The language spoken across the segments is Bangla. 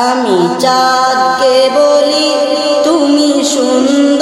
আমি চাঁদকে বলি তুমি সুন্দর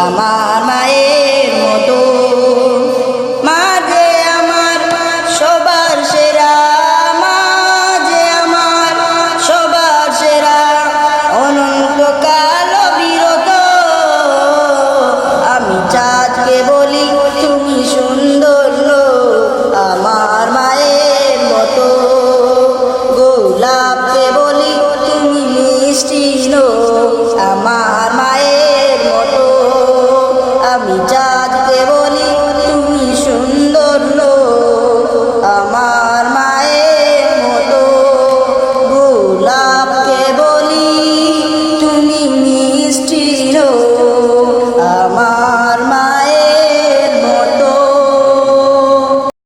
আমার